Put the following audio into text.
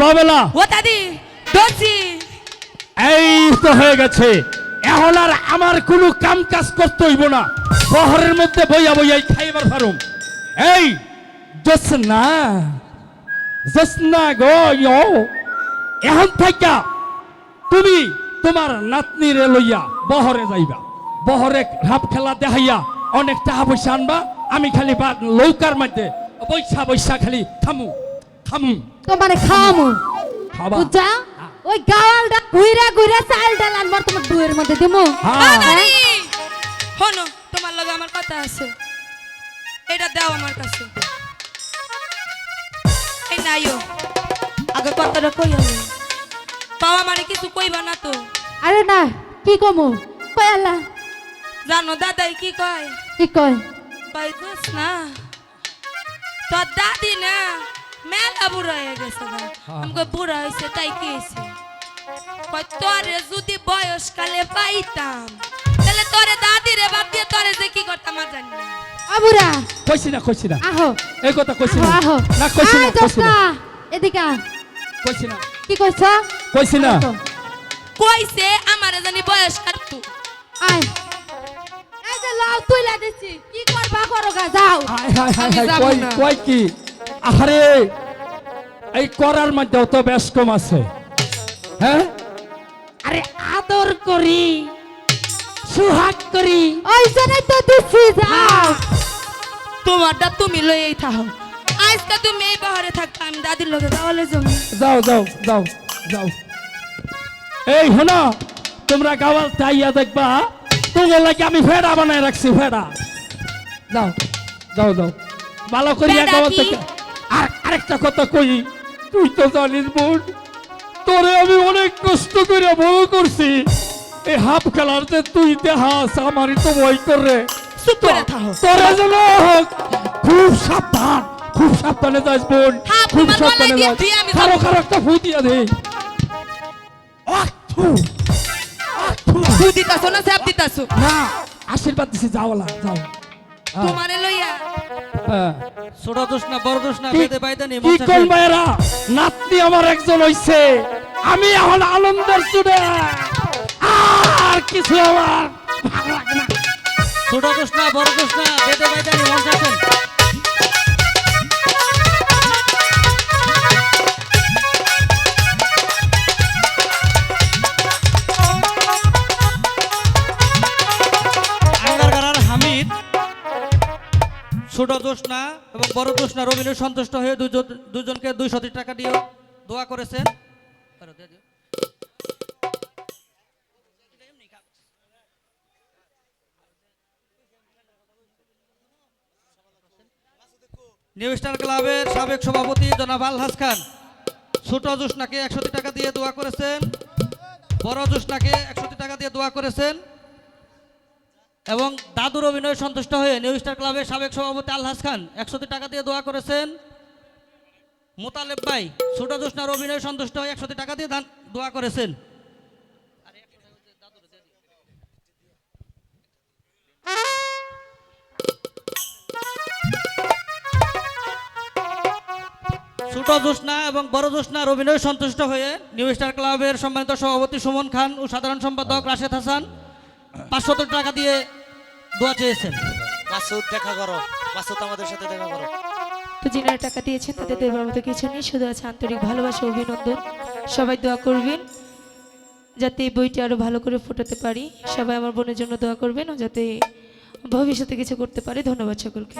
লবেলা। ও দাদি ধরছি এই তো হয়ে গেছে। এখন আর আমার কোনো কাম কাজ করতে হইব না। শহরের মধ্যে বইয়া বইয়াই খাইবার ফারুম এই জোসনা জোসনা গো ইয়ো, এখন থাকা তুমি তোমার নাতনিরে লইয়া বহরে যাইবা। বহরে হাফ খেলা দেখাইয়া অনেক টাকা পয়সা আনবা। আমি খালি বা লৌকার মধ্যে বৈশা বৈশা খালি থামু। থামু তোমারে খাবা। বুঝা? ওই গাওয়ালটা ঘুইরা ঘুইরা চাল ডাল আনবার তোমার দুয়ের মধ্যে দিমু। হ্যাঁ। দাদি হনো তোমার লগে আমার কথা আছে। এটা দাও আমার কাছে। এই নাইও। আগে কথাটা কই আমি বাবা মানে কিছু কইবা না তো। আরে না কি কমু? কই আল্লাহ। জানো দাদাই কি কয়? কি কয়? কয় দোস না। তোর দাদি না। মেলা বুড়া হয়ে গেছে না আমাকে বুড়া হয়েছে তাই কি হয়েছে তোরে যদি বয়সকালে পাইতাম তাহলে তোরে দাদি রে বাদ দিয়ে তোরে যে কি করতাম আর জানি না। আবুরা কইছি না কইছি না। আহো। এই কথা কইছি আহো না। আহো না কইছি না কইছি না। এদিকে। কইছি না। কি কইছ? কইছি না। কইছে আমার জানি বয়স কাটতু আয়। এই যে লাউ তুইলা দিছি কি করবা করো গা যাও। হাই হাই হাই কই কই কি? আরে এই করার মধ্যেও তো বেশ কম আছে। হ্যাঁ? আরে আদর করি সুহাগ করি। ওই জন্যই তো দিছি যাও তোমারটা তুমি লইয়েই থাকো আজকে তুমি এই পাহাড়ে থাকবা আমি দাদির লগে গাওয়ালে জমি। যাও যাও যাও যাও। এই শোনো তোমরা গাওয়াল চাইয়া দেখবা তোমার লাগে আমি ফেড়া বানায় রাখছি ফেড়া। যাও যাও যাও। ভালো করিয়া গাওয়াল থেকে আরেকটা কথা কই তুই তো জানিস বোন তোরে আমি অনেক কষ্ট করে বড় করছি। এই হাফ খেলার যে তুই দেহাস আমারই তো ভয় করে। তোরে যেন খুব সাবধান খুব সাবধানে যাস বোন খুব সাবধানে যাস। আমি কারও। কারও একটা ফু দিয়া দে। ফু দিতাছো না স্যাপ দিতাছো? না। আশীর্বাদ দিছি যাওলা যাও। হ্যাঁ, তোমারে লইয়া। হ্যাঁ। ছোট দোষ না বড় দোষ না বেদে বাইদে নেই কি কোন নাতনি আমার একজন হইছে। আমি এখন আনন্দের চুড়ে। আর কিছু আমার ভালো লাগে না। ছোট দোষ না বড় দোষ না বেদে বাইদে নেই মন ছোট দোষ না এবং বড় দোষ না। রবীন্দ্র সন্তুষ্ট হয়ে দুজনকে দুই শত টাকা দিয়ে দোয়া করেছেন। নিউ স্টার ক্লাবের সাবেক সভাপতি জনাব আলহাস খান, ছোট জোসনাকে একশো টাকা দিয়ে দোয়া করেছেন, বড় জোসনাকে একশো টাকা দিয়ে দোয়া করেছেন। এবং দাদুর অভিনয় সন্তুষ্ট হয়ে নিউ স্টার ক্লাবের সাবেক সভাপতি আলহাস খান একশো টাকা দিয়ে দোয়া করেছেন। মোতালেব ভাই, ছোট জোসনার অভিনয় সন্তুষ্ট হয়ে একশো টাকা দিয়ে দোয়া করেছেন। ছোট জোসনা এবং বড় জোসনার অভিনয় সন্তুষ্ট হয়ে নিউ স্টার ক্লাবের সম্মানিত সভাপতি সুমন খান ও সাধারণ সম্পাদক রাশেদ হাসান পাঁচশত টাকা দিয়ে দোয়া চেয়েছেন। মাসুদ দেখা করো। মাসুদ আমাদের সাথে দেখা করো। তো যিনারা টাকা দিয়েছেন তাদের দেবার মতো কিছু নেই। শুধু আছে আন্তরিক ভালোবাসা অভিনন্দন। সবাই দোয়া করবেন যাতে এই বইটি আরও ভালো করে ফোটাতে পারি। সবাই আমার বোনের জন্য দোয়া করবেন ও যাতে ভবিষ্যতে কিছু করতে পারি। ধন্যবাদ সকলকে।